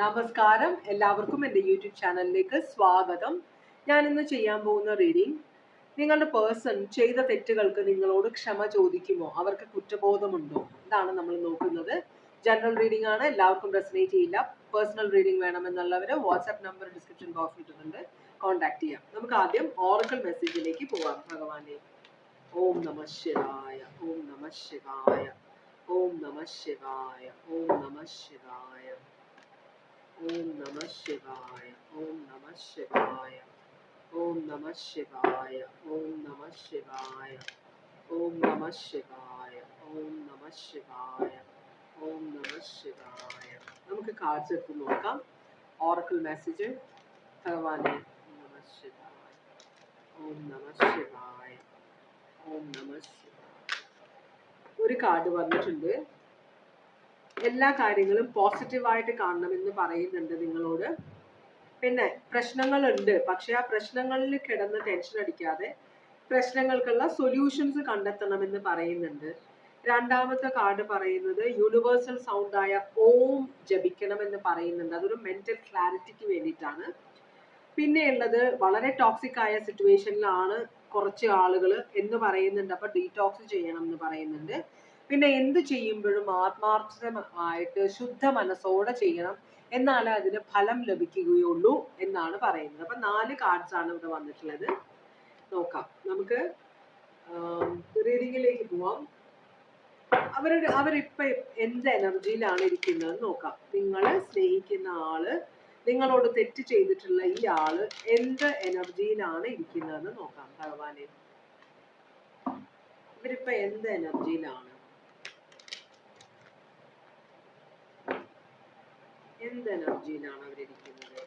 നമസ്കാരം. എല്ലാവർക്കും എന്റെ യൂട്യൂബ് ചാനലിലേക്ക് സ്വാഗതം. ഞാൻ ഇന്ന് ചെയ്യാൻ പോകുന്ന റീഡിംഗ് നിങ്ങളുടെ പേഴ്സൺ ചെയ്ത തെറ്റുകൾക്ക് നിങ്ങളോട് ക്ഷമ ചോദിക്കുമോ? അവർക്ക് കുറ്റബോധമുണ്ടോ? ഇതാണ് നമ്മൾ നോക്കുന്നത്. ജനറൽ റീഡിംഗ് ആണ്. എല്ലാവർക്കും റെസനേറ്റ് ചെയ്യില്ല. പേഴ്സണൽ റീഡിംഗ് വേണമെന്നുള്ളവർ വാട്സാപ്പ് നമ്പർ ഡിസ്ക്രിപ്ഷൻ ബോക്സിൽ ഇട്ടിട്ടുണ്ട്. കോൺടാക്ട് ചെയ്യാം. നമുക്ക് ആദ്യം ഓറക്കൽ മെസ്സേജിലേക്ക് പോവാം. ഭഗവാനെ. ഓം നമ ശിവായ. ഓം നമ ശിവായ. ഓം നമ ശിവായ. ഓം നമ ശിവായ. ഓം നമ ശിവായ ഓം നമ ശിവായ ഓം നമ ശിവായ ഓം നമ ശിവായ ഓം നമ ശിവായ ഓം നമ ശിവായ ഓം നമ ശിവായ നമുക്ക് കാർഡ്സ് എടുത്ത് നോക്കാം ഓറക്കിൾ മെസ്സേജ് ഭഗവാനെ നമ ശിവായ ഓം നമ ശിവായ ഓം നമ ശിവായ ഒരു കാർഡ് വന്നിട്ടുണ്ട് എല്ലാ കാര്യങ്ങളും പോസിറ്റീവായിട്ട് കാണണമെന്ന് പറയുന്നുണ്ട് നിങ്ങളോട്. പിന്നെ പ്രശ്നങ്ങളുണ്ട്. പക്ഷെ ആ പ്രശ്നങ്ങളിൽ കിടന്ന് ടെൻഷൻ അടിക്കാതെ പ്രശ്നങ്ങൾക്കുള്ള സൊല്യൂഷൻസ് കണ്ടെത്തണമെന്ന് പറയുന്നുണ്ട്. രണ്ടാമത്തെ കാർഡ് പറയുന്നത് യൂണിവേഴ്സൽ സൗണ്ടായ ഓം ജപിക്കണം എന്ന് പറയുന്നുണ്ട്. അതൊരു മെന്റൽ ക്ലാരിറ്റിക്ക് വേണ്ടിയിട്ടാണ്. പിന്നെയുള്ളത് വളരെ ടോക്സിക് ആയ സിറ്റുവേഷനിലാണ് കുറച്ച് ആളുകൾ എന്ന് പറയുന്നുണ്ട്. അപ്പോൾ ഡീടോക്സ് ചെയ്യണം എന്ന് പറയുന്നുണ്ട്. പിന്നെ എന്ത് ചെയ്യുമ്പോഴും ആത്മാർത്ഥമായിട്ട് ശുദ്ധ മനസ്സോടെ ചെയ്യണം എന്നാലേ അതിന് ഫലം ലഭിക്കുകയുള്ളൂ എന്നാണ് പറയുന്നത്. അപ്പൊ നാല് കാർഡ്സ് ആണ് ഇവിടെ വന്നിട്ടുള്ളത്. നോക്കാം. നമുക്ക് റീഡിങ്ങിലേക്ക് പോവാം. അവരുടെ അവരിപ്പൊ എന്ത് എനർജിയിലാണ് ഇരിക്കുന്നത് നോക്കാം. നിങ്ങളെ സ്നേഹിക്കുന്ന ആൾ നിങ്ങളോട് തെറ്റ് ചെയ്തിട്ടുള്ള ഈ ആൾ എന്ത് എനർജിയിലാണ് ഇരിക്കുന്നതെന്ന് നോക്കാം. ഭഗവാനെ. ഇവരിപ്പൊ എന്ത് എനർജിയിലാണ് എന്ത് എനർജിയിലാണ് അവരിരിക്കുന്നത്?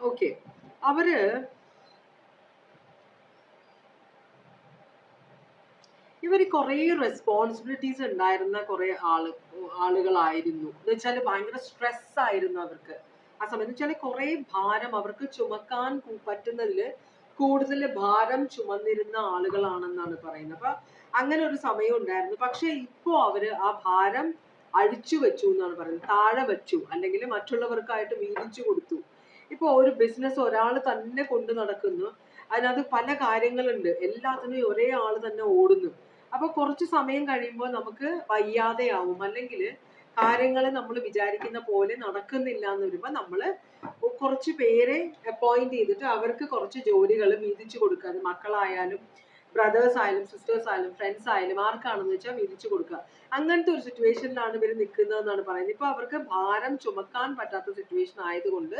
ഓക്കെ. അവർ ഇവർ കുറേ റെസ്പോൺസിബിലിറ്റീസ് ഉണ്ടായിരുന്ന കുറേ ആൾ ആളുകളായിരുന്നു. എന്ന് വെച്ചാൽ ഭയങ്കര സ്ട്രെസ് ആയിരുന്നു അവർക്ക്. ആ സമയത്ത് വെച്ചാൽ കുറെ ഭാരം അവർക്ക് ചുമക്കാൻ പറ്റുന്നതിൽ കൂടുതൽ ഭാരം ചുമന്നിരുന്ന ആളുകളാണെന്നാണ് പറയുന്നത്. അപ്പൊ അങ്ങനെ ഒരു സമയം ഉണ്ടായിരുന്നു. പക്ഷെ ഇപ്പോ അവർ ആ ഭാരം അഴിച്ചു വെച്ചു എന്നാണ് പറയുന്നത്. താഴെ വെച്ചു. അല്ലെങ്കിൽ മറ്റുള്ളവർക്കായിട്ട് വീതിച്ചു കൊടുത്തു. ഇപ്പൊ ഒരു ബിസിനസ് ഒരാൾ തന്നെ കൊണ്ടു നടക്കുന്നു. അതിനകത്ത് പല കാര്യങ്ങളുണ്ട്. എല്ലാത്തിനും ഒരേ ആൾ തന്നെ ഓടുന്നു. അപ്പൊ കുറച്ച് സമയം കഴിയുമ്പോൾ നമുക്ക് വയ്യാതെയാവും. അല്ലെങ്കിൽ കാര്യങ്ങൾ നമ്മൾ വിചാരിക്കുന്ന പോലെ നടക്കുന്നില്ല എന്ന് വരുമ്പോൾ നമ്മൾ കുറച്ച് പേരെ അപ്പോയിന്റ് ചെയ്തിട്ട് അവർക്ക് കുറച്ച് ജോലികൾ വീതിച്ചു കൊടുക്കുക. അത് മക്കളായാലും ബ്രദേഴ്സ് ആയാലും സിസ്റ്റേഴ്സ് ആയാലും ഫ്രണ്ട്സ് ആയാലും ആർക്കാണെന്ന് വെച്ചാൽ വീതിച്ചു കൊടുക്കുക. അങ്ങനത്തെ ഒരു സിറ്റുവേഷനിലാണ് ഇവർ നിൽക്കുന്നതെന്നാണ് പറയുന്നത്. ഇപ്പൊ അവർക്ക് ഭാരം ചുമക്കാൻ പറ്റാത്ത സിറ്റുവേഷൻ ആയതുകൊണ്ട്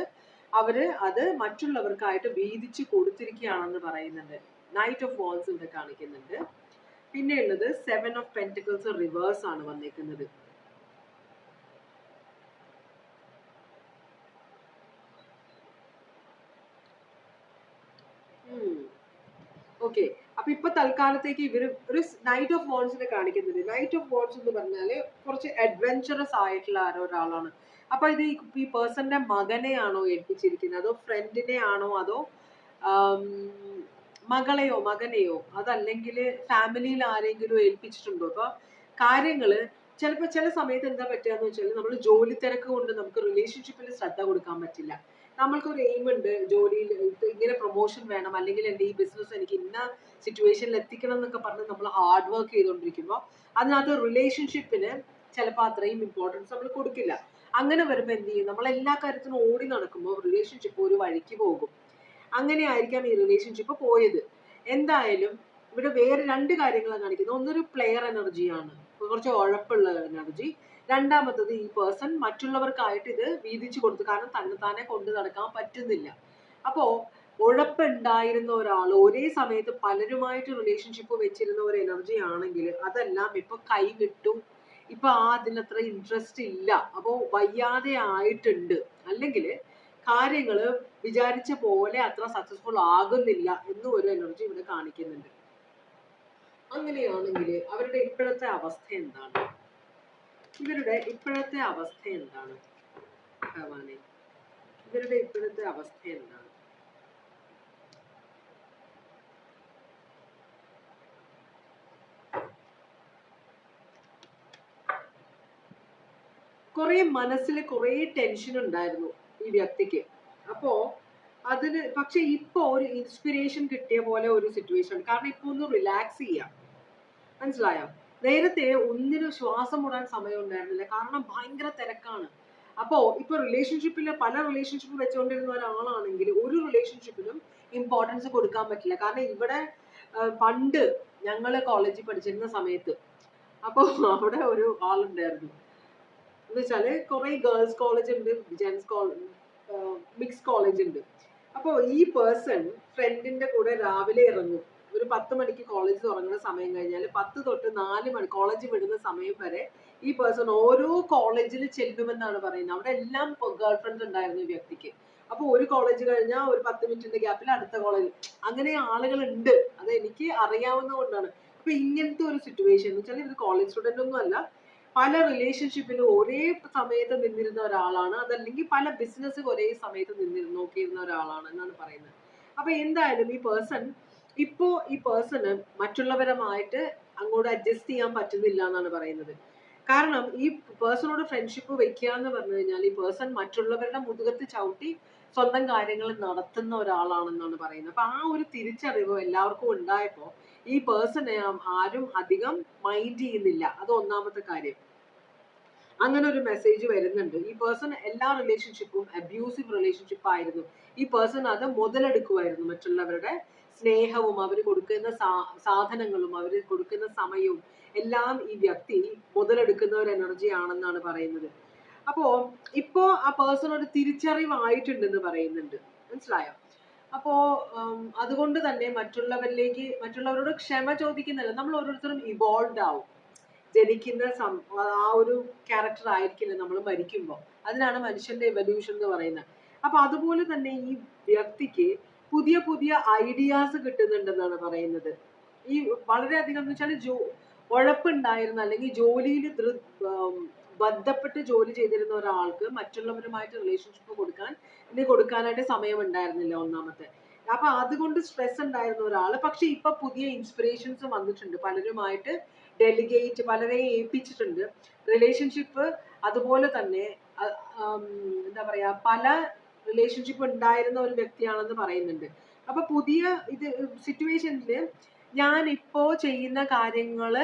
അവർ അത് മറ്റുള്ളവർക്കായിട്ട് വീതിച്ചു കൊടുത്തിരിക്കുകയാണെന്ന് പറയുന്നുണ്ട്. നൈറ്റ് ഓഫ് വാൾസ് ഇവിടെ കാണിക്കുന്നുണ്ട്. പിന്നെ ഉള്ളത് സെവൻ ഓഫ് പെന്റിക്കിൾസ് റിവേഴ്സ് ആണ് വന്നേക്കുന്നത്. ഓക്കെ അപ്പൊ ഇപ്പൊ തൽക്കാലത്തേക്ക് ഇവർ ഒരു നൈറ്റ് ഓഫ് വോൺസിനെ കാണിക്കുന്നുണ്ട്. നൈറ്റ് ഓഫ് വോൺസ് എന്ന് പറഞ്ഞാൽ കുറച്ച് അഡ്വഞ്ചറസ് ആയിട്ടുള്ള ആരോ ഒരാളാണ്. അപ്പൊ ഇത് ഈ- പേഴ്സന്റെ മകനെയാണോ ഏൽപ്പിച്ചിരിക്കുന്നത്? അതോ ഫ്രണ്ടിനെ ആണോ അതോ മകളെയോ മകനെയോ? അതല്ലെങ്കിൽ ഫാമിലിയിൽ ആരെങ്കിലും ഏൽപ്പിച്ചിട്ടുണ്ടോ? അപ്പൊ കാര്യങ്ങൾ ചിലപ്പോ ചില സമയത്ത് എന്താ പറ്റുക വെച്ചാൽ നമ്മൾ ജോലി തിരക്ക് കൊണ്ട് നമുക്ക് റിലേഷൻഷിപ്പിൽ ശ്രദ്ധ കൊടുക്കാൻ പറ്റില്ല. നമ്മൾക്കൊരു എയിം ഉണ്ട് ജോലിയിൽ ഇങ്ങനെ പ്രൊമോഷൻ വേണം. അല്ലെങ്കിൽ എന്റെ ഈ ബിസിനസ് എനിക്ക് ഇന്ന സിറ്റുവേഷനിൽ എത്തിക്കണം എന്നൊക്കെ പറഞ്ഞ് നമ്മൾ ഹാർഡ് വർക്ക് ചെയ്തുകൊണ്ടിരിക്കുമ്പോൾ അതിനകത്ത് റിലേഷൻഷിപ്പിന് ചിലപ്പോൾ അത്രയും ഇമ്പോർട്ടൻസ് നമ്മൾ കൊടുക്കില്ല. അങ്ങനെ വരുമ്പോൾ എന്ത് ചെയ്യും? നമ്മൾ എല്ലാ കാര്യത്തിനും ഓടി നടക്കുമ്പോൾ റിലേഷൻഷിപ്പ് ഒരു വഴിക്ക് പോകും. അങ്ങനെ ആയിരിക്കാം ഈ റിലേഷൻഷിപ്പ് പോയത്. എന്തായാലും ഇവിടെ വേറെ രണ്ട് കാര്യങ്ങളാണ് കാണിക്കുന്നത്. ഒന്നൊരു പ്ലെയർ എനർജിയാണ് കുറച്ച് ഉഴപ്പുള്ള എനർജി രണ്ടാമത്തത് ഈ പേഴ്സൺ മറ്റുള്ളവർക്കായിട്ട് ഇത് വീതിച്ചു കൊടുത്തു കാരണം തന്നെത്താനെ കൊണ്ടു നടക്കാൻ പറ്റുന്നില്ല. അപ്പോ ഉഴപ്പുണ്ടായിരുന്ന ഒരാൾ ഒരേ സമയത്ത് പലരുമായിട്ട് റിലേഷൻഷിപ്പ് വെച്ചിരുന്ന ഒരു എനർജി ആണെങ്കിൽ അതെല്ലാം ഇപ്പൊ കൈവിട്ടു. ഇപ്പൊ ആ അതിനത്ര ഇൻട്രസ്റ്റ് ഇല്ല. അപ്പോ വയ്യാതെ ആയിട്ടുണ്ട്. അല്ലെങ്കിൽ കാര്യങ്ങൾ വിചാരിച്ച പോലെ അത്ര സക്സസ്ഫുൾ ആകുന്നില്ല എന്നും ഒരു എനർജി ഇവിടെ കാണിക്കുന്നുണ്ട്. അങ്ങനെയാണെങ്കിൽ അവരുടെ ഇപ്പോഴത്തെ അവസ്ഥ എന്താണ്? ഇവരുടെ ഇപ്പോഴത്തെ അവസ്ഥ എന്താണ് ഭഗവാനെ? ഇവരുടെ ഇപ്പോഴത്തെ അവസ്ഥ എന്താണ്? കുറേ മനസ്സിൽ കുറേ ടെൻഷൻ ഉണ്ടായിരുന്നു ഈ വ്യക്തിക്ക്. അപ്പോ അതിന് പക്ഷെ ഇപ്പൊ ഒരു ഇൻസ്പിറേഷൻ കിട്ടിയ പോലെ ഒരു സിറ്റുവേഷൻ കാരണം ഇപ്പൊ ഒന്ന് റിലാക്സ് ചെയ്യാം. മനസ്സിലായോ? നേരത്തെ ഒന്നിനും ശ്വാസം മുടാൻ സമയം ഉണ്ടായിരുന്നില്ല. കാരണം ഭയങ്കര തിരക്കാണ്. അപ്പോ ഇപ്പൊ റിലേഷൻഷിപ്പിൽ പല റിലേഷൻഷിപ്പ് വെച്ചുകൊണ്ടിരുന്ന ഒരാളാണെങ്കിൽ ഒരു റിലേഷൻഷിപ്പിനും ഇമ്പോർട്ടൻസ് കൊടുക്കാൻ പറ്റില്ല. കാരണം ഇവിടെ പണ്ട് ഞങ്ങൾ കോളേജിൽ പഠിച്ചിരുന്ന സമയത്ത് അപ്പൊ അവിടെ ഒരു ആളുണ്ടായിരുന്നു. എന്ന് വെച്ചാൽ കുറെ ഗേൾസ് കോളേജ് ഉണ്ട് ജെൻസ് കോളേജ് മിക്സ് കോളേജ് ഉണ്ട്. അപ്പോൾ ഈ പേഴ്സൺ ഫ്രണ്ടിന്റെ കൂടെ രാവിലെ ഇറങ്ങും. ഒരു പത്ത് മണിക്ക് കോളേജ് തുടങ്ങുന്ന സമയം കഴിഞ്ഞാൽ പത്ത് തൊട്ട് നാല് മണി കോളേജ് വിടുന്ന സമയം വരെ ഈ പേഴ്സൺ ഓരോ കോളേജിൽ ചെല്ലുമെന്നാണ് പറയുന്നത്. അവിടെ എല്ലാം ഗേൾ ഫ്രണ്ട്സ് ഉണ്ടായിരുന്നു ഈ വ്യക്തിക്ക്. അപ്പൊ ഒരു കോളേജ് കഴിഞ്ഞാൽ ഒരു പത്ത് മിനിറ്റിന്റെ ഗ്യാപ്പിൽ അടുത്ത കോളേജ് അങ്ങനെ ആളുകൾ ഉണ്ട് അത് എനിക്ക് അറിയാവുന്ന കൊണ്ടാണ്. അപ്പൊ ഇങ്ങനത്തെ ഒരു സിറ്റുവേഷൻ എന്ന് വെച്ചാൽ ഇത് കോളേജ് സ്റ്റുഡന്റ് ഒന്നും അല്ല. പല റിലേഷൻഷിപ്പിലും ഒരേ സമയത്ത് നിന്നിരുന്ന ഒരാളാണ്. അതല്ലെങ്കിൽ പല ബിസിനസ് ഒരേ സമയത്ത് നിന്നിരുന്ന് നോക്കിയിരുന്ന ഒരാളാണ് എന്നാണ് പറയുന്നത്. അപ്പൊ എന്തായാലും ഈ പേഴ്സൺ ഇപ്പോ ഈ പേഴ്സണ് മറ്റുള്ളവരുമായിട്ട് അങ്ങോട്ട് അഡ്ജസ്റ്റ് ചെയ്യാൻ പറ്റുന്നില്ല എന്നാണ് പറയുന്നത്. കാരണം ഈ പേഴ്സണോട് ഫ്രണ്ട്ഷിപ്പ് വെക്കുക എന്ന് പറഞ്ഞു കഴിഞ്ഞാൽ ഈ പേഴ്സൺ മറ്റുള്ളവരുടെ മുതുകത്ത് ചവിട്ടി സ്വന്തം കാര്യങ്ങൾ നടത്തുന്ന ഒരാളാണെന്നാണ് പറയുന്നത്. അപ്പൊ ആ ഒരു തിരിച്ചറിവ് എല്ലാവർക്കും ഉണ്ടായപ്പോ ഈ പേഴ്സണെ ആരും അധികം മൈൻഡ് ചെയ്യുന്നില്ല. അത് ഒന്നാമത്തെ കാര്യം. അങ്ങനെ ഒരു മെസ്സേജ് വരുന്നുണ്ട്. ഈ പേഴ്സൺ എല്ലാ റിലേഷൻഷിപ്പും അബ്യൂസീവ് റിലേഷൻഷിപ്പ് ആയിരുന്നു. ഈ പേഴ്സൺ അത് മുതലെടുക്കുമായിരുന്നു മറ്റുള്ളവരുടെ സ്നേഹവും അവർ കൊടുക്കുന്ന സാധനങ്ങളും അവർ കൊടുക്കുന്ന സമയവും എല്ലാം ഈ വ്യക്തി മുതലെടുക്കുന്ന ഒരു എനർജി ആണെന്നാണ് പറയുന്നത്. അപ്പോ ഇപ്പോ ആ പേഴ്സൺ ഒരു തിരിച്ചറിവായിട്ടുണ്ടെന്ന് പറയുന്നുണ്ട്. മനസ്സിലായോ? അപ്പോ അതുകൊണ്ട് തന്നെ മറ്റുള്ളവരിലേക്ക് മറ്റുള്ളവരോട് ക്ഷമ ചോദിക്കുന്നില്ല നമ്മൾ ഓരോരുത്തരും ഇവോൾവ് ആവും. ജനിക്കുന്ന സം- ആ ഒരു ക്യാരക്ടർ ആയിരിക്കില്ല നമ്മൾ മരിക്കുമ്പോൾ അതിനാണ് മനുഷ്യന്റെ എവല്യൂഷൻ എന്ന് പറയുന്നത്. അപ്പൊ അതുപോലെ തന്നെ ഈ വ്യക്തിക്ക് പുതിയ പുതിയ ഐഡിയാസ് കിട്ടുന്നുണ്ടെന്നാണ് പറയുന്നത്. ഈ വളരെയധികം എന്ന് വെച്ചാൽ ജോ ഉഴപ്പുണ്ടായിരുന്ന അല്ലെങ്കിൽ ജോലിയിൽ ബന്ധപ്പെട്ട് ജോലി ചെയ്തിരുന്ന ഒരാൾക്ക് മറ്റുള്ളവരുമായിട്ട് റിലേഷൻഷിപ്പ് കൊടുക്കാൻ ഇനി കൊടുക്കാനായിട്ട് സമയം ഉണ്ടായിരുന്നില്ല ഒന്നാമത്തെ. അപ്പൊ അതുകൊണ്ട് സ്ട്രെസ് ഉണ്ടായിരുന്ന ഒരാൾ പക്ഷെ ഇപ്പൊ പുതിയ ഇൻസ്പിറേഷൻസ് വന്നിട്ടുണ്ട്. പലരുമായിട്ട് ഡെലിഗേറ്റ് പലരെയും ഏൽപ്പിച്ചിട്ടുണ്ട്. റിലേഷൻഷിപ്പ് അതുപോലെ തന്നെ എന്താ പറയാ പല റിലേഷൻഷിപ്പ് ഉണ്ടായിരുന്ന ഒരു വ്യക്തിയാണെന്ന് പറയുന്നുണ്ട്. അപ്പൊ പുതിയ ഇത് സിറ്റുവേഷനിൽ ഞാൻ ഇപ്പോ ചെയ്യുന്ന കാര്യങ്ങൾ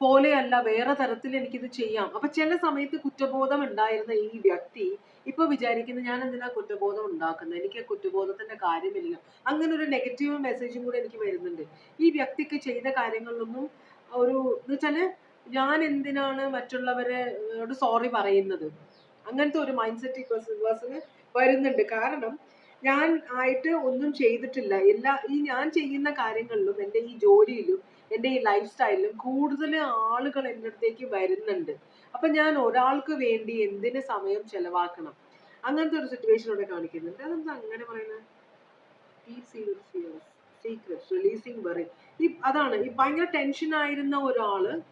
പോലെയല്ല വേറെ തരത്തിൽ എനിക്കിത് ചെയ്യാം. അപ്പൊ ചില സമയത്ത് കുറ്റബോധം ഉണ്ടായിരുന്ന ഈ വ്യക്തി ഇപ്പൊ വിചാരിക്കുന്നത് ഞാൻ എന്തിനാ കുറ്റബോധം ഉണ്ടാക്കുന്നത്? എനിക്ക് കുറ്റബോധത്തിന്റെ കാര്യമില്ല. അങ്ങനെ ഒരു നെഗറ്റീവ് മെസ്സേജും കൂടെ എനിക്ക് വരുന്നുണ്ട്. ഈ വ്യക്തിക്ക് ചെയ്ത കാര്യങ്ങളിലൊന്നും ഒരു എന്ന് വെച്ചാൽ ഞാൻ എന്തിനാണ് മറ്റുള്ളവരോട് സോറി പറയുന്നത്? അങ്ങനത്തെ ഒരു മൈൻഡ് സെറ്റ് പേഴ്സണ് വരുന്നുണ്ട്. കാരണം ഞാൻ ആയിട്ട് ഒന്നും ചെയ്തിട്ടില്ല. എല്ലാ ഈ ഞാൻ ചെയ്യുന്ന കാര്യങ്ങളിലും എന്റെ ഈ ജോലിയിലും എന്റെ ഈ ലൈഫ് സ്റ്റൈലിലും കൂടുതൽ ആളുകൾ എന്റെ അടുത്തേക്ക് വരുന്നുണ്ട്. അപ്പൊ ഞാൻ ഒരാൾക്ക് വേണ്ടി എന്തിന് സമയം ചെലവാക്കണം? അങ്ങനത്തെ ഒരു സിറ്റുവേഷൻ ഇവിടെ കാണിക്കുന്നുണ്ട്. അതെന്താ അങ്ങനെ പറയുന്നത് സീക്രട്സ് റിലീസിങ് വെറി ഈ അതാണ്. ഈ ഭയങ്കര ടെൻഷൻ ആയിരുന്ന ഒരാൾ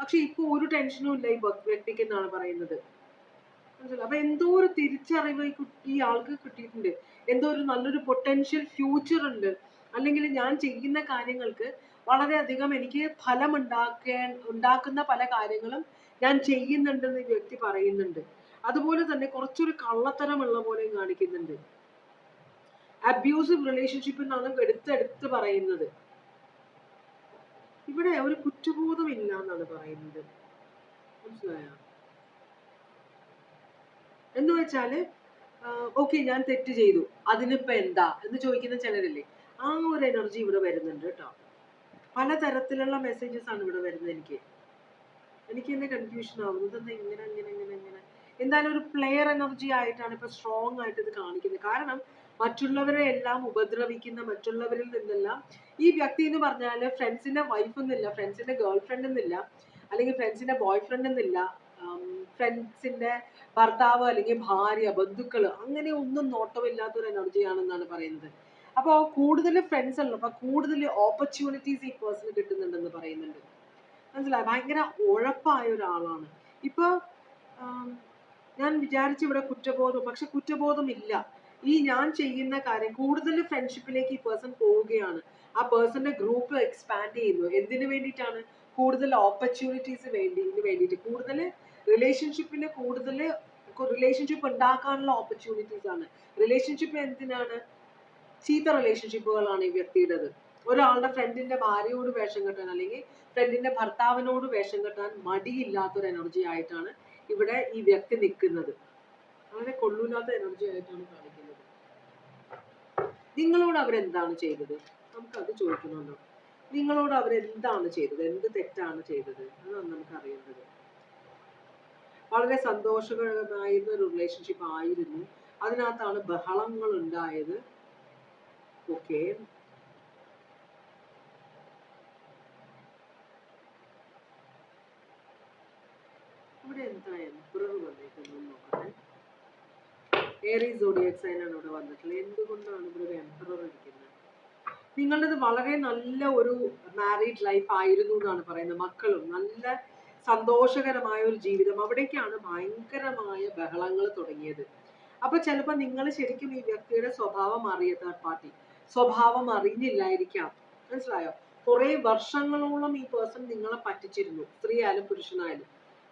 പക്ഷെ ഇപ്പോൾ ഒരു ടെൻഷനും ഇല്ല. ഈ വ്യക്തി- വ്യക്തിക്ക് എന്നാണ് പറയുന്നത്. മനസ്സിലായോ? അപ്പൊ എന്തോ ഒരു തിരിച്ചറിവ് ഈ കുട്ടി ആൾക്ക് കിട്ടിയിട്ടുണ്ട്. എന്തോ ഒരു നല്ലൊരു പൊട്ടൻഷ്യൽ ഫ്യൂച്ചർ ഉണ്ട്. അല്ലെങ്കിൽ ഞാൻ ചെയ്യുന്ന കാര്യങ്ങൾക്ക് വളരെയധികം എനിക്ക് ഫലം ഉണ്ടാക്കേ ഉണ്ടാക്കുന്ന പല കാര്യങ്ങളും ഞാൻ ചെയ്യുന്നുണ്ടെന്ന് ഈ വ്യക്തി പറയുന്നുണ്ട്. അതുപോലെ തന്നെ കുറച്ചൊരു കള്ളത്തരമുള്ള പോലെയും കാണിക്കുന്നുണ്ട്. അബ്യൂസീവ് റിലേഷൻഷിപ്പ് എന്നാണ് എടുത്തെടുത്ത് പറയുന്നത്. ഇവിടെ ഒരു കുറ്റബോധം ഇല്ല എന്നാണ് പറയുന്നത്. മനസ്സിലായോ? എന്ന് വെച്ചാൽ ഓക്കെ ഞാൻ തെറ്റ് ചെയ്തു. അതിനിപ്പോ എന്താ? എന്ന് ചോദിക്കുന്ന ചിലരില്ലേ? ആ ഒരു എനർജി ഇവിടെ വരുന്നുണ്ട് കേട്ടോ. പലതരത്തിലുള്ള മെസ്സേജസ് ആണ് ഇവിടെ വരുന്നത് എനിക്ക്. എനിക്ക് തന്നെ കൺഫ്യൂഷൻ ആവുന്നത് എന്താ ഇങ്ങനെ ഇങ്ങനെ ഇങ്ങനെ ഇങ്ങനെ? എന്തായാലും ഒരു പ്ലെയർ എനർജി ആയിട്ടാണ് ഇപ്പൊ സ്ട്രോങ് ആയിട്ട് ഇത് കാണിക്കുന്നത്. കാരണം മറ്റുള്ളവരെ എല്ലാം ഉപദ്രവിക്കുന്ന മറ്റുള്ളവരിൽ നിന്നെല്ലാം ഈ വ്യക്തി എന്ന് പറഞ്ഞാൽ ഫ്രണ്ട്സിന്റെ വൈഫ് എന്നില്ല ഫ്രണ്ട്സിന്റെ ഗേൾ ഫ്രണ്ട് എന്നില്ല അല്ലെങ്കിൽ ഫ്രണ്ട്സിന്റെ ബോയ് ഫ്രണ്ട് എന്നില്ല ഫ്രണ്ട്സിന്റെ ഭർത്താവ് അല്ലെങ്കിൽ ഭാര്യ ബന്ധുക്കൾ അങ്ങനെ ഒന്നും നോട്ടമില്ലാത്ത ഒരു എനർജി ആണെന്നാണ് പറയുന്നത്. അപ്പോൾ കൂടുതൽ ഫ്രണ്ട്സ് അപ്പൊ കൂടുതൽ ഓപ്പർച്യൂണിറ്റീസ് ഈ പേഴ്സണ് കിട്ടുന്നുണ്ടെന്ന് പറയുന്നുണ്ട്. മനസ്സിലായി? ഭയങ്കര ഉഴപ്പായ ഒരാളാണ്. ഇപ്പൊ ആം, ഞാൻ വിചാരിച്ചു ഇവിടെ കുറ്റബോധം പക്ഷെ കുറ്റബോധം ഇല്ല ഈ ഞാൻ ചെയ്യുന്ന കാര്യം കൂടുതൽ ഫ്രണ്ട്ഷിപ്പിലേക്ക് ഈ പേഴ്സൺ പോവുകയാണ്. ആ പേഴ്സന്റെ ഗ്രൂപ്പ് എക്സ്പാൻഡ് ചെയ്യുന്നു. എന്തിനു വേണ്ടിയിട്ടാണ്? കൂടുതൽ ഓപ്പർച്യൂണിറ്റീസ് വേണ്ടി വേണ്ടിയിട്ട്. കൂടുതൽ റിലേഷൻഷിപ്പിന് കൂടുതൽ റിലേഷൻഷിപ്പ് ഉണ്ടാക്കാനുള്ള ഓപ്പർച്യൂണിറ്റീസ് ആണ്. റിലേഷൻഷിപ്പ് എന്തിനാണ്? ചീത്ത റിലേഷൻഷിപ്പുകളാണ് ഈ വ്യക്തിയുടേത്. ഒരാളുടെ ഫ്രണ്ടിന്റെ ഭാര്യയോട് വേഷം കെട്ടാൻ അല്ലെങ്കിൽ ഫ്രണ്ടിന്റെ ഭർത്താവിനോട് വേഷം കെട്ടാൻ മടിയില്ലാത്തൊരു എനർജി ആയിട്ടാണ് ഇവിടെ ഈ വ്യക്തി നിൽക്കുന്നത്. അങ്ങനെ കൊള്ളൂലാത്ത എനർജി ആയിട്ടാണ് കാണിക്കുന്നത്. നിങ്ങളോട് അവരെന്താണ് ചെയ്തത്? നമുക്കത് ചോദിക്കണമല്ലോ. നിങ്ങളോട് അവരെന്താണ് ചെയ്തത്? എന്ത് തെറ്റാണ് ചെയ്തത്? അതാണ് നമുക്ക് അറിയേണ്ടത്. വളരെ സന്തോഷകരമായിരുന്ന ഒരു റിലേഷൻഷിപ്പ് ആയിരുന്നു. അതിനകത്താണ് ബഹളങ്ങൾ ഉണ്ടായത് ഓക്കെ ഇവിടെ എന്താ എംപ്രർ വന്നേക്കുന്നത് നോക്കട്ടെ. ഏറി സോഡിയക് സൈൻ ആണ് ഇവിടെ വന്നിട്ടുള്ളത്. എന്തുകൊണ്ടാണ് ഇവിടെ ഒരു എംപ്രർ ഇരിക്കുന്നത്? നിങ്ങളുടേത് വളരെ നല്ല ഒരു മാരീഡ് ലൈഫ് ആയിരുന്നു എന്നാണ് പറയുന്നത്. മക്കളും നല്ല സന്തോഷകരമായ ഒരു ജീവിതം. അവിടേക്കാണ് ഭയങ്കരമായ ബഹളങ്ങൾ തുടങ്ങിയത്. അപ്പൊ ചിലപ്പോൾ നിങ്ങൾ ശരിക്കും ഈ വ്യക്തിയുടെ സ്വഭാവം അറിയ തേർഡ് പാർട്ടി സ്വഭാവം അറിഞ്ഞില്ലായിരിക്കാം. മനസ്സിലായോ? കുറെ വർഷങ്ങളോളം ഈ പേഴ്സൺ നിങ്ങളെ പറ്റിച്ചിരുന്നു. സ്ത്രീ ആയാലും പുരുഷനായാലും.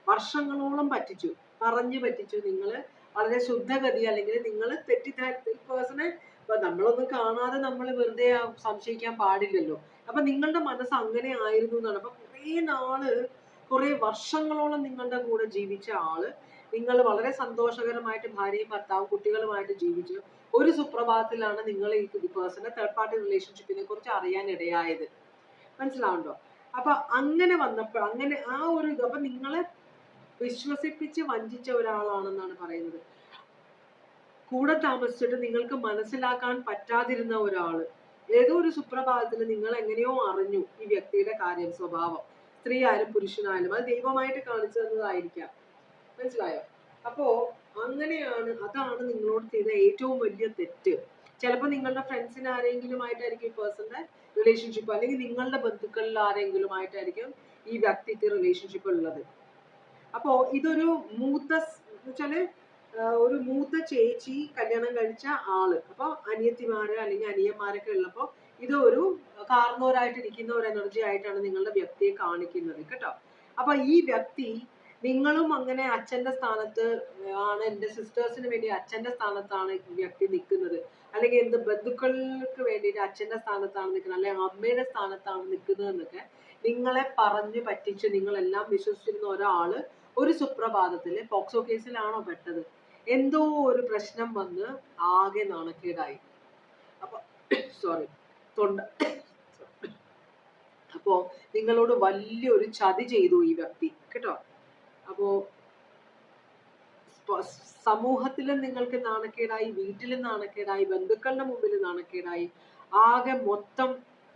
വർഷങ്ങളോളം പറ്റിച്ചു. പറഞ്ഞു പറ്റിച്ചു. നിങ്ങൾ വളരെ ശുദ്ധഗതി അല്ലെങ്കിൽ നിങ്ങൾ തെറ്റിദ്ധാര പേഴ്സണെ ഇപ്പൊ നമ്മളൊന്നും കാണാതെ നമ്മൾ വെറുതെ സംശയിക്കാൻ പാടില്ലല്ലോ. അപ്പൊ നിങ്ങളുടെ മനസ്സ് അങ്ങനെ ആയിരുന്നു എന്നാണ്. അപ്പൊ കുറേ നാൾ കുറെ വർഷങ്ങളോളം നിങ്ങളുടെ കൂടെ ജീവിച്ച ആൾ നിങ്ങൾ വളരെ സന്തോഷകരമായിട്ട് ഭാര്യയും ഭർത്താവും കുട്ടികളുമായിട്ട് ജീവിച്ചു. ഒരു സുപ്രഭാതത്തിലാണ് നിങ്ങൾ ഈ പേഴ്സണെ തേർഡ് പാർട്ടി റിലേഷൻഷിപ്പിനെ കുറിച്ച് അറിയാൻ ഇടയായത് മനസ്സിലാവുണ്ടോ? അപ്പൊ അങ്ങനെ വന്നപ്പോൾ അങ്ങനെ ആ ഒരു ഇത് അപ്പൊ നിങ്ങളെ വിശ്വസിപ്പിച്ച് വഞ്ചിച്ച ഒരാളാണെന്നാണ് പറയുന്നത്. കൂടെ താമസിച്ചിട്ട് നിങ്ങൾക്ക് മനസ്സിലാക്കാൻ പറ്റാതിരുന്ന ഒരാൾ. ഏതോ ഒരു സുപ്രഭാതത്തിൽ നിങ്ങൾ എങ്ങനെയോ അറിഞ്ഞു ഈ വ്യക്തിയുടെ കാര്യം സ്വഭാവം. സ്ത്രീ ആയാലും പുരുഷനായാലും അത് ദൈവമായിട്ട് കാണിച്ചു തന്നതായിരിക്കാം. മനസ്സിലായോ? അപ്പോ അങ്ങനെയാണ് അതാണ് നിങ്ങളോട് ചെയ്ത ഏറ്റവും വലിയ തെറ്റ്. ചിലപ്പോൾ നിങ്ങളുടെ ഫ്രണ്ട്സിന് ആരെങ്കിലും ആയിട്ടായിരിക്കും ഈ പേഴ്സന്റെ റിലേഷൻഷിപ്പ് അല്ലെങ്കിൽ നിങ്ങളുടെ ബന്ധുക്കളിൽ ആരെങ്കിലും ആയിട്ടായിരിക്കും ഈ വ്യക്തിക്ക് റിലേഷൻഷിപ്പ് ഉള്ളത്. അപ്പോ ഇതൊരു മൂത്ത വെച്ചാൽ ഒരു മൂത്ത ചേച്ചി കല്യാണം കഴിച്ച ആൾ. അപ്പൊ അനിയത്തിമാര് അല്ലെങ്കിൽ അനിയന്മാരൊക്കെ ഉള്ളപ്പോ ഇത് ഒരു കാർന്നോരായിട്ട് ഇരിക്കുന്ന ഒരു എനർജി ആയിട്ടാണ് നിങ്ങളുടെ വ്യക്തിയെ കാണിക്കുന്നത് കേട്ടോ. അപ്പൊ ഈ വ്യക്തി നിങ്ങളും അങ്ങനെ അച്ഛന്റെ സ്ഥാനത്ത് ആണ് എന്റെ സിസ്റ്റേഴ്സിന് വേണ്ടി അച്ഛന്റെ സ്ഥാനത്താണ് ഈ വ്യക്തി നിൽക്കുന്നത് അല്ലെങ്കിൽ എന്ത് ബന്ധുക്കൾക്ക് വേണ്ടിയിട്ട് അച്ഛന്റെ സ്ഥാനത്താണ് നിൽക്കുന്നത് അല്ലെങ്കിൽ അമ്മയുടെ സ്ഥാനത്താണ് നിൽക്കുന്നത് എന്നൊക്കെ നിങ്ങളെ പറഞ്ഞു പറ്റിച്ച് നിങ്ങളെല്ലാം വിശ്വസിക്കുന്ന ഒരാൾ ഒരു സുപ്രഭാതത്തിൽ പോക്സോ കേസിലാണോ പെട്ടത്? എന്തോ ഒരു പ്രശ്നം വന്ന് ആകെ നാണക്കേടായി. അപ്പൊ സോറി തൊണ്ട അപ്പോ നിങ്ങളോട് വലിയൊരു ചതി ചെയ്തു ഈ വ്യക്തി കേട്ടോ? അപ്പോ സമൂഹത്തിലും നിങ്ങൾക്ക് നാണക്കേടായി വീട്ടിലും നാണക്കേടായി ബന്ധുക്കളുടെ മുമ്പിൽ നാണക്കേടായി ആകെ മൊത്തം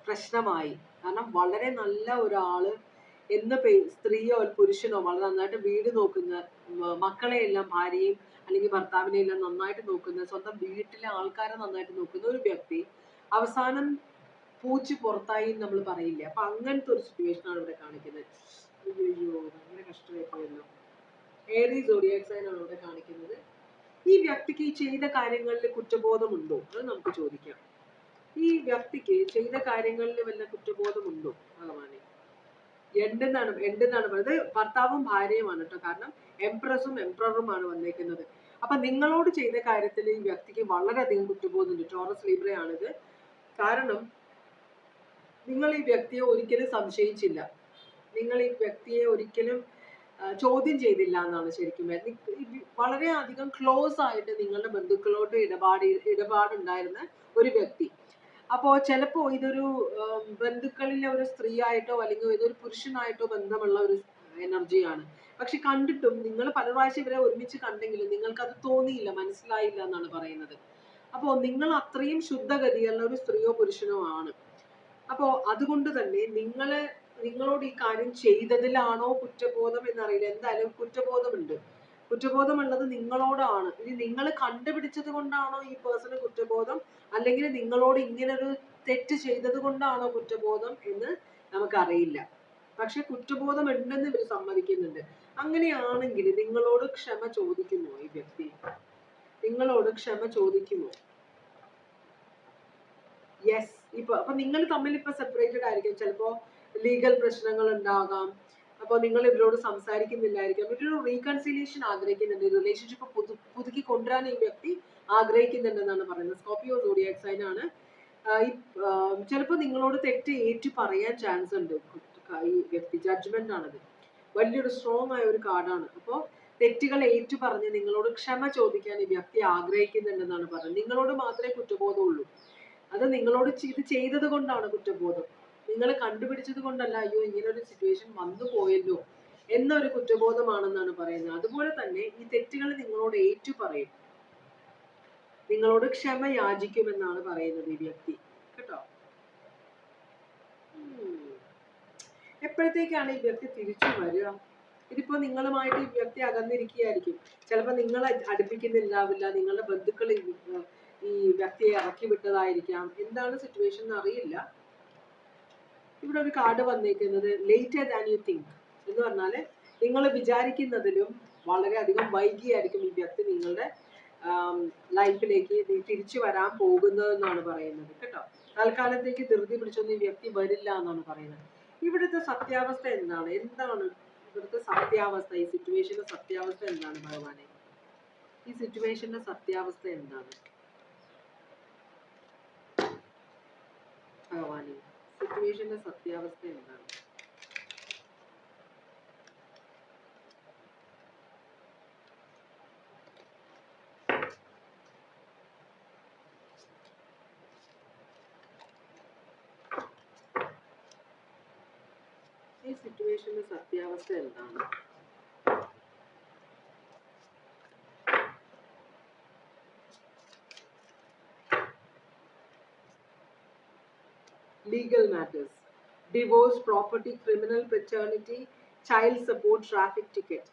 പ്രശ്നമായി. കാരണം വളരെ നല്ല ഒരാൾ എന്ന് സ്ത്രീയോ പുരുഷനോ വളരെ നന്നായിട്ട് വീട് നോക്കുന്ന മക്കളെ എല്ലാം ഭാര്യയും അല്ലെങ്കിൽ ഭർത്താവിനെ എല്ലാം നന്നായിട്ട് നോക്കുന്ന സ്വന്തം വീട്ടിലെ ആൾക്കാരെ നന്നായിട്ട് നോക്കുന്ന ഒരു വ്യക്തി അവസാനം പൂച്ച് പുറത്തായി എന്ന് നമ്മൾ പറയില്ലേ? അപ്പൊ അങ്ങനത്തെ ഒരു സിറ്റുവേഷൻ ആണ് ഇവിടെ കാണിക്കുന്നത്. അയ്യോ ഭയങ്കര കഷ്ടമായി പോയല്ലോ ഏറി സോഡിയാക് ആണ് ഇവിടെ കാണിക്കുന്നത്. ഈ വ്യക്തിക്ക് ഈ ചെയ്ത കാര്യങ്ങളിൽ കുറ്റബോധമുണ്ടോ? അത് നമുക്ക് ചോദിക്കാം. ഈ വ്യക്തിക്ക് ചെയ്ത കാര്യങ്ങളിൽ വല്ല കുറ്റബോധമുണ്ടോ ഭഗവാനെ? എന്തെന്നാണ് എന്തെന്നാണ് പറയുന്നത്? ഭർത്താവും ഭാര്യയുമാണ് കേട്ടോ. കാരണം എംപ്രസും എംപ്രറുമാണ് വന്നേക്കുന്നത്. അപ്പൊ നിങ്ങളോട് ചെയ്ത കാര്യത്തിൽ ഈ വ്യക്തിക്ക് വളരെയധികം കുറ്റബോധമുണ്ട്. ടോറസ് ലീബ്രയാണിത് കാരണം നിങ്ങൾ ഈ വ്യക്തിയെ ഒരിക്കലും സംശയിച്ചില്ല. നിങ്ങൾ ഈ വ്യക്തിയെ ഒരിക്കലും ചോദ്യം ചെയ്തില്ല എന്നാണ് ശരിക്കും. വളരെ അധികം ക്ലോസ് ആയിട്ട് നിങ്ങളുടെ ബന്ധുക്കളോട് ഇടപാട് ഇടപാടുണ്ടായിരുന്ന ഒരു വ്യക്തി. അപ്പോ ചിലപ്പോ ഇതൊരു ബന്ധുക്കളിലെ ഒരു സ്ത്രീ ആയിട്ടോ അല്ലെങ്കിൽ ഇതൊരു പുരുഷനായിട്ടോ ബന്ധമുള്ള ഒരു എനർജിയാണ് പക്ഷെ കണ്ടിട്ടും നിങ്ങൾ പല പ്രാവശ്യം ഇവരെ ഒരുമിച്ച് കണ്ടെങ്കിലും നിങ്ങൾക്ക് അത് തോന്നിയില്ല മനസ്സിലായില്ല എന്നാണ് പറയുന്നത്. അപ്പോ നിങ്ങൾ അത്രയും ശുദ്ധഗതിയുള്ള ഒരു സ്ത്രീയോ പുരുഷനോ ആണ്. അപ്പോ അതുകൊണ്ട് തന്നെ നിങ്ങളെ നിങ്ങളോട് ഈ കാര്യം ചെയ്തതിലാണോ കുറ്റബോധം എന്നറിയില്ല. എന്തായാലും കുറ്റബോധമുണ്ട്. കുറ്റബോധമുള്ളത് നിങ്ങളോടാണ്. ഇനി നിങ്ങൾ കണ്ടുപിടിച്ചത് കൊണ്ടാണോ ഈ പേഴ്സണ് കുറ്റബോധം? അല്ലെങ്കിൽ നിങ്ങളോട് ഇങ്ങനെ ഒരു തെറ്റ് ചെയ്തത് കൊണ്ടാണോ കുറ്റബോധം എന്ന് നമുക്കറിയില്ല. പക്ഷെ കുറ്റബോധം ഉണ്ടെന്ന് ഇവർ സമ്മതിക്കുന്നുണ്ട്. അങ്ങനെയാണെങ്കിൽ നിങ്ങളോട് ക്ഷമ ചോദിക്കുമോ ഈ വ്യക്തി? നിങ്ങളോട് ക്ഷമ ചോദിക്കുമോ? യെസ് ഇപ്പൊ അപ്പൊ നിങ്ങൾ തമ്മിൽ ഇപ്പൊ സെപ്പറേറ്റഡ് ആയിരിക്കും. ചിലപ്പോ ലീഗൽ പ്രശ്നങ്ങൾ ഉണ്ടാകാം. അപ്പോൾ നിങ്ങൾ ഇവരോട് സംസാരിക്കുന്നില്ലായിരിക്കാം. ഇവരൊരു റീകൺസിലിയേഷൻ ആഗ്രഹിക്കുന്നുണ്ട്. റിലേഷൻഷിപ്പ് പുതു പുതുക്കി കൊണ്ടുവരാൻ ഈ വ്യക്തി ആഗ്രഹിക്കുന്നുണ്ടെന്നാണ് പറയുന്നത്. സ്കോപ്പിയോ സോഡിയാക് സൈൻ ആണ്. ചിലപ്പോൾ നിങ്ങളോട് തെറ്റ് ഏറ്റു പറയാൻ ചാൻസ് ഉണ്ട്. ഈ വ്യക്തി ജഡ്ജ്മെന്റ് ആണത്. വലിയൊരു സ്ട്രോങ് ആയ ഒരു കാർഡാണ് അപ്പോൾ തെറ്റുകൾ ഏറ്റു പറഞ്ഞ് നിങ്ങളോട് ക്ഷമ ചോദിക്കാൻ ഈ വ്യക്തി ആഗ്രഹിക്കുന്നുണ്ടെന്നാണ് പറയുന്നത്. നിങ്ങളോട് മാത്രമേ കുറ്റബോധമുള്ളൂ. അത് നിങ്ങളോട് ഇത് ചെയ്തത് കൊണ്ടാണ് കുറ്റബോധം. നിങ്ങൾ കണ്ടുപിടിച്ചത് കൊണ്ടല്ല അയ്യോ ഇങ്ങനൊരു സിറ്റുവേഷൻ വന്നു പോയല്ലോ എന്നൊരു കുറ്റബോധമാണെന്നാണ് പറയുന്നത്. അതുപോലെ തന്നെ ഈ തെറ്റുകൾ നിങ്ങളോട് ഏറ്റു പറയും. നിങ്ങളോട് ക്ഷമ യാചിക്കുമെന്നാണ് പറയുന്നത് ഈ വ്യക്തി. കേട്ടോ? എപ്പോഴത്തേക്കാണ് ഈ വ്യക്തി തിരിച്ചു വരിക? ഇതിപ്പോ നിങ്ങളുമായിട്ട് ഈ വ്യക്തി അകന്നിരിക്കുകയായിരിക്കും. ചിലപ്പോൾ നിങ്ങളെ അടുപ്പിക്കുന്നില്ലാവില്ല നിങ്ങളുടെ ബന്ധുക്കൾ ഈ വ്യക്തിയെ ഇറക്കി വിട്ടതായിരിക്കാം. എന്താണ് സിറ്റുവേഷൻ എന്ന് അറിയില്ല. ഇവിടെ ഒരു കാർഡ് വന്നേക്കുന്നത് ലേറ്റർ ദാൻ യു തിങ്ക് എന്ന് പറഞ്ഞാൽ നിങ്ങൾ വിചാരിക്കുന്നതിലും വളരെ അധികം വൈകിയായിരിക്കും ഈ വ്യക്തി നിങ്ങളുടെ ലൈഫിലേക്ക് തിരിച്ചു വരാൻ പോകുന്നതെന്നാണ് പറയുന്നത്. കേട്ടോ? തൽക്കാലത്തേക്ക് ധൃതി പിടിച്ചൊന്നും ഈ വ്യക്തി വരില്ല എന്നാണ് പറയുന്നത്. ഇവിടുത്തെ സത്യാവസ്ഥ എന്താണ്? എന്താണ് ഇവിടുത്തെ സത്യാവസ്ഥ? ഈ സിറ്റുവേഷന്റെ സത്യാവസ്ഥ എന്താണ് ഭഗവാനെ? ഈ സിറ്റുവേഷന്റെ സത്യാവസ്ഥ എന്താണ്? ഭഗവാനെ. സിറ്റുവേഷന്റെ സത്യാവസ്ഥ എന്താണ്? ഈ സിറ്റുവേഷന്റെ സത്യാവസ്ഥ എന്താണ്? Legal matters, divorce, property, criminal paternity, child support traffic ticket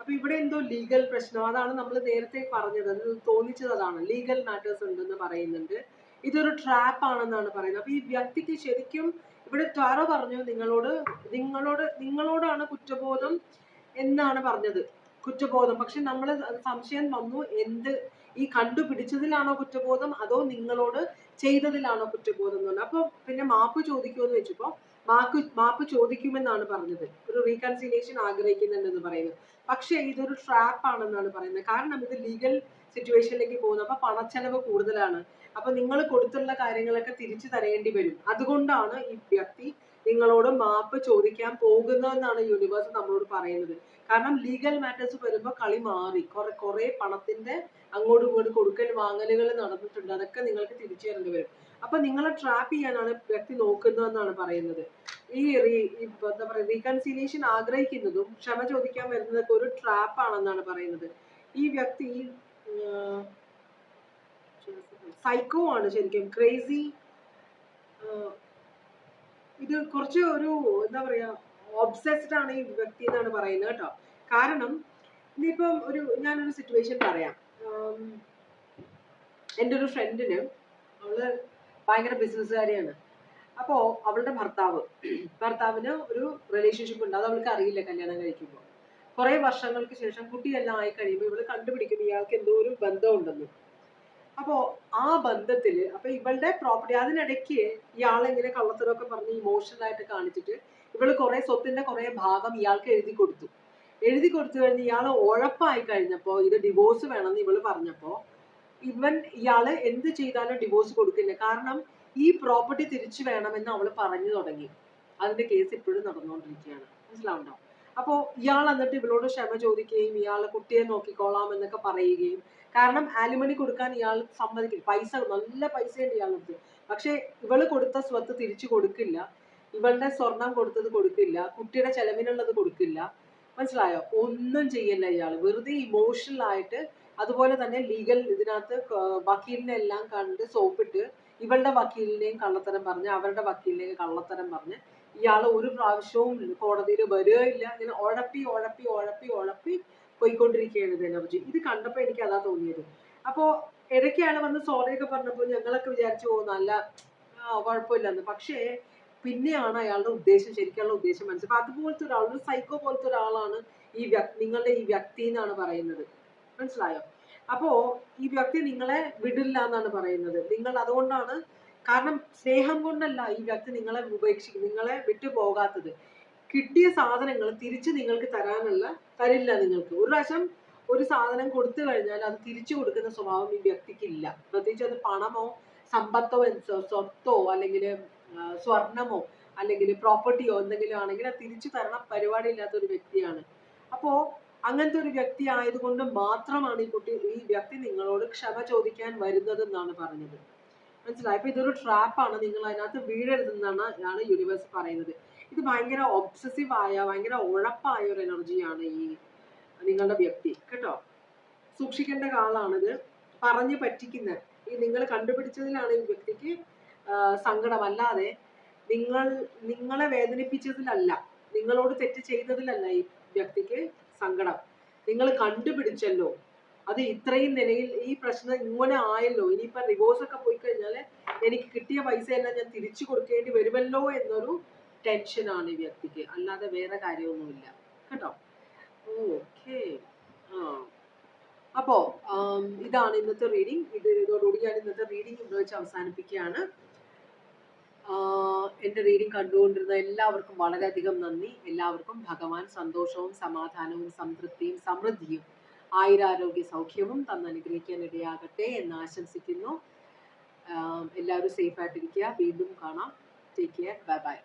അപ്പൊ ഇവിടെ എന്തോ ലീഗൽ പ്രശ്നം. അതാണ് നമ്മൾ നേരത്തെ പറഞ്ഞത്. അത് തോന്നിച്ചത് അതാണ് ലീഗൽ മാറ്റേഴ്സ് ഉണ്ടെന്ന് പറയുന്നുണ്ട്. ഇതൊരു ട്രാപ്പ് ആണെന്നാണ് പറയുന്നത്. അപ്പൊ ഈ വ്യക്തിക്ക് ശരിക്കും ഇവിടെ ടാറോ പറഞ്ഞു നിങ്ങളോട് നിങ്ങളോട് നിങ്ങളോടാണ് കുറ്റബോധം എന്നാണ് പറഞ്ഞത്. കുറ്റബോധം. പക്ഷെ നമ്മൾ സംശയം വന്നു എന്ത് ഈ കണ്ടുപിടിച്ചതിലാണോ കുറ്റബോധം? അതോ നിങ്ങളോട് ചെയ്തതിലാണോ കുറ്റബോധം എന്ന് പറഞ്ഞു അപ്പോൾ പിന്നെ മാപ്പ് ചോദിക്കുമെന്ന് വെച്ചപ്പോൾ മാപ്പ് മാപ്പ് ചോദിക്കുമെന്നാണ് പറഞ്ഞത്. ഒരു റീകൺസിലിയേഷൻ ആഗ്രഹിക്കുന്നുണ്ടെന്ന് പറയുന്നത്. പക്ഷേ ഇതൊരു ട്രാപ്പ് ആണെന്നാണ് പറയുന്നത്. കാരണം ഇത് ലീഗൽ സിറ്റുവേഷനിലേക്ക് പോകുന്നു. അപ്പൊ പണച്ചെലവ് കൂടുതലാണ്. അപ്പൊ നിങ്ങൾ കൊടുത്തുള്ള കാര്യങ്ങളൊക്കെ തിരിച്ചു തരേണ്ടി വരും. അതുകൊണ്ടാണ് ഈ വ്യക്തി നിങ്ങളോട് മാപ്പ് ചോദിക്കാൻ പോകുന്നതെന്നാണ് യൂണിവേഴ്സ് നമ്മളോട് പറയുന്നത്. കാരണം ലീഗൽ മാറ്റേഴ്സ് വരുമ്പോൾ കളി മാറി. കുറെ കുറെ പണത്തിന്റെ അങ്ങോട്ടും ഇങ്ങോട്ടും കൊടുക്കൽ വാങ്ങലുകൾ നടന്നിട്ടുണ്ട്. അതൊക്കെ നിങ്ങൾക്ക് തിരിച്ചു തരേണ്ടി വരും. അപ്പൊ നിങ്ങളെ ട്രാപ്പ് ചെയ്യാനാണ് വ്യക്തി നോക്കുന്നതെന്നാണ് പറയുന്നത്. ഈ എന്താ പറയുക റീകൺസിലിയേഷൻ ആഗ്രഹിക്കുന്നതും ക്ഷമ ചോദിക്കാൻ വരുന്നതൊക്കെ ഒരു ട്രാപ്പ് ആണെന്നാണ് പറയുന്നത്. ഈ വ്യക്തി സൈക്കോ ആണ് ശരിക്കും. ക്രേസി ഇത് കുറച്ച് ഒരു എന്താ പറയാ ഒബ്സെസ്ഡ് ആണ് ഈ വ്യക്തി എന്നാണ് പറയുന്നത് കേട്ടോ. കാരണം ഇനിയിപ്പം ഒരു ഞാനൊരു സിറ്റുവേഷൻ പറയാം. എന്റെ ഒരു ഫ്രണ്ടിന് അവൾ ഭയങ്കര ബിസിനസ്സുകാരിയാണ് അപ്പോൾ അവളുടെ ഭർത്താവ് ഭർത്താവിന് ഒരു റിലേഷൻഷിപ്പ് ഉണ്ട്. അത് അവൾക്ക് അറിയില്ല കല്യാണം കഴിക്കുമ്പോൾ. കുറേ വർഷങ്ങൾക്ക് ശേഷം കുട്ടിയെല്ലാം ആയി കഴിയുമ്പോൾ ഇവൾ കണ്ടുപിടിക്കുന്നു ഇയാൾക്ക് എന്തോ ഒരു ബന്ധമുണ്ടെന്ന്. അപ്പോൾ ആ ബന്ധത്തിൽ അപ്പോൾ ഇവളുടെ പ്രോപ്പർട്ടി അതിനിടയ്ക്ക് ഇയാളെങ്ങനെ കള്ളത്തരമൊക്കെ പറഞ്ഞ് ഇമോഷണൽ ആയിട്ട് കാണിച്ചിട്ട് ഇവൾ കുറെ സ്വത്തിന്റെ കുറെ ഭാഗം ഇയാൾക്ക് എഴുതി കൊടുത്തു. എഴുതി കൊടുത്തു കഴിഞ്ഞ് ഇയാൾ ഉഴപ്പായി കഴിഞ്ഞപ്പോൾ ഇത് ഡിവോഴ്സ് വേണമെന്ന് ഇവൾ പറഞ്ഞപ്പോൾ ഇവൻ ഇയാൾ എന്ത് ചെയ്താലും ഡിവോഴ്സ് കൊടുക്കില്ല. കാരണം ഈ പ്രോപ്പർട്ടി തിരിച്ചു വേണമെന്ന് അവൾ പറഞ്ഞു തുടങ്ങി. അതിന്റെ കേസ് ഇപ്പോഴും നടന്നുകൊണ്ടിരിക്കുകയാണ്. മനസ്സിലാവുണ്ടോ അപ്പോൾ ഇയാൾ എന്നിട്ട് ഇവളോട് ക്ഷമ ചോദിക്കുകയും ഇയാൾ കുട്ടിയെ നോക്കിക്കോളാം എന്നൊക്കെ പറയുകയും കാരണം ആലിമണി കൊടുക്കാൻ ഇയാൾ സമ്മതിക്കില്ല. പൈസ നല്ല പൈസയുണ്ട് ഇയാളടുത്ത് പക്ഷെ ഇവൾ കൊടുത്ത സ്വത്ത് തിരിച്ചു കൊടുക്കില്ല. ഇവളുടെ സ്വർണം കൊടുത്തത് കൊടുക്കില്ല. കുട്ടിയുടെ ചെലവിനുള്ളത് കൊടുക്കില്ല. മനസ്സിലായോ? ഒന്നും ചെയ്യില്ല ഇയാൾ വെറുതെ ഇമോഷണൽ ആയിട്ട് അതുപോലെ തന്നെ ലീഗൽ ഇതിനകത്ത് വക്കീലിനെ എല്ലാം കണ്ട് സോപ്പിട്ട് ഇവളുടെ വക്കീലിനെയും കള്ളത്തരം പറഞ്ഞ് അവരുടെ വക്കീലിനെയും കള്ളത്തരം പറഞ്ഞ് ഇയാൾ ഒരു പ്രാവശ്യവും കോടതിയിൽ വരികയില്ല. ഇങ്ങനെ ഉഴപ്പി ഉഴപ്പി ഉഴപ്പി ഉഴപ്പി പോയിക്കൊണ്ടിരിക്കുകയാണ് ഇത് എനർജി ഇത് കണ്ടപ്പോൾ എനിക്ക് അതാ തോന്നിയത്. അപ്പോൾ ഇടയ്ക്കാണ് വന്ന് സോറിയൊക്കെ പറഞ്ഞപ്പോൾ ഞങ്ങളൊക്കെ വിചാരിച്ചു ഓ നല്ല കുഴപ്പമില്ലെന്ന്. പക്ഷേ പിന്നെയാണ് അയാളുടെ ഉദ്ദേശം ശരിക്കുള്ള ഉദ്ദേശം മനസ്സിലായി അപ്പൊ അതുപോലത്തെ ഒരാൾ ഒരു സൈക്കോ പോലത്തെ ഒരാളാണ് ഈ വ്യക്തി നിങ്ങളുടെ ഈ വ്യക്തി എന്നാണ് പറയുന്നത്. മനസ്സിലായോ? അപ്പോ ഈ വ്യക്തി നിങ്ങളെ വിടില്ല എന്നാണ് പറയുന്നത്. നിങ്ങൾ അതുകൊണ്ടാണ് കാരണം സ്നേഹം കൊണ്ടല്ല ഈ വ്യക്തി നിങ്ങളെ ഉപേക്ഷിക്കും നിങ്ങളെ വിട്ടു പോകാത്തത് കിട്ടിയ സാധനങ്ങൾ തിരിച്ച് നിങ്ങൾക്ക് തരാനുള്ള തരില്ല നിങ്ങൾക്ക്. ഒരു പ്രാവശ്യം ഒരു സാധനം കൊടുത്തു കഴിഞ്ഞാൽ അത് തിരിച്ചു കൊടുക്കുന്ന സ്വഭാവം ഈ വ്യക്തിക്ക് ഇല്ല പ്രത്യേകിച്ച് അത് പണമോ സമ്പത്തോ സ്വത്തോ അല്ലെങ്കിൽ സ്വർണമോ അല്ലെങ്കിൽ പ്രോപ്പർട്ടിയോ എന്തെങ്കിലും ആണെങ്കിൽ അത് തിരിച്ചു തരണം പരിപാടി ഇല്ലാത്ത ഒരു വ്യക്തിയാണ്. അപ്പോ അങ്ങനത്തെ ഒരു വ്യക്തി ആയതുകൊണ്ട് മാത്രമാണ് ഈ കുട്ടി ഈ വ്യക്തി നിങ്ങളോട് ക്ഷമ ചോദിക്കാൻ വരുന്നത് എന്നാണ് പറഞ്ഞത്. മനസ്സിലായി? അപ്പൊ ഇതൊരു ട്രാപ്പാണ് നിങ്ങൾ അതിനകത്ത് വീഴരുതെന്നാണ് യൂണിവേഴ്സ് പറയുന്നത്. ഇത് ഭയങ്കര ഒബ്സസീവ് ആയ ഭയങ്കര ഉഴപ്പായ ഒരു എനർജിയാണ് ഈ നിങ്ങളുടെ വ്യക്തി. കേട്ടോ? സൂക്ഷിക്കേണ്ട കാളാണിത് പറഞ്ഞു പറ്റിക്കുന്ന ഈ നിങ്ങൾ കണ്ടുപിടിച്ചതിലാണ് ഈ വ്യക്തിക്ക് സങ്കടമല്ലാതെ നിങ്ങൾ നിങ്ങളെ വേദനിപ്പിച്ചതിലല്ല നിങ്ങളോട് തെറ്റ് ചെയ്തതിലല്ല ഈ വ്യക്തിക്ക് സങ്കടം. നിങ്ങൾ കണ്ടുപിടിച്ചല്ലോ. അത് ഇത്രയും നിലയിൽ ഈ പ്രശ്നം ഇങ്ങനെ ആയല്ലോ. ഇനിയിപ്പം റിവോഴ്സ് ഒക്കെ പോയി കഴിഞ്ഞാൽ എനിക്ക് കിട്ടിയ പൈസ എല്ലാം ഞാൻ തിരിച്ചു കൊടുക്കേണ്ടി വരുമല്ലോ എന്നൊരു ടെൻഷനാണ് ഈ വ്യക്തിക്ക്. അല്ലാതെ വേറെ കാര്യമൊന്നുമില്ല. കേട്ടോ? ഓക്കെ. ആ. അപ്പോ ഇതാണ് ഇന്നത്തെ റീഡിംഗ് ഇത് ഇതോടുകൂടി ഞാൻ ഇന്നത്തെ റീഡിംഗ് ഇവിടെ വെച്ച് അവസാനിപ്പിക്കുകയാണ്. എന്റെ റീഡിംഗ് കണ്ടുകൊണ്ടിരുന്ന എല്ലാവർക്കും വളരെയധികം നന്ദി. എല്ലാവർക്കും ഭഗവാൻ സന്തോഷവും സമാധാനവും സംതൃപ്തിയും സമൃദ്ധിയും ആയുരാരോഗ്യ സൗഖ്യവും തന്ന് അനുഗ്രഹിക്കാൻ ഇടയാകട്ടെ എന്ന് ആശംസിക്കുന്നു. എല്ലാവരും സേഫ് ആയിട്ടിരിക്കുക. വീണ്ടും കാണാം. Take care bye bye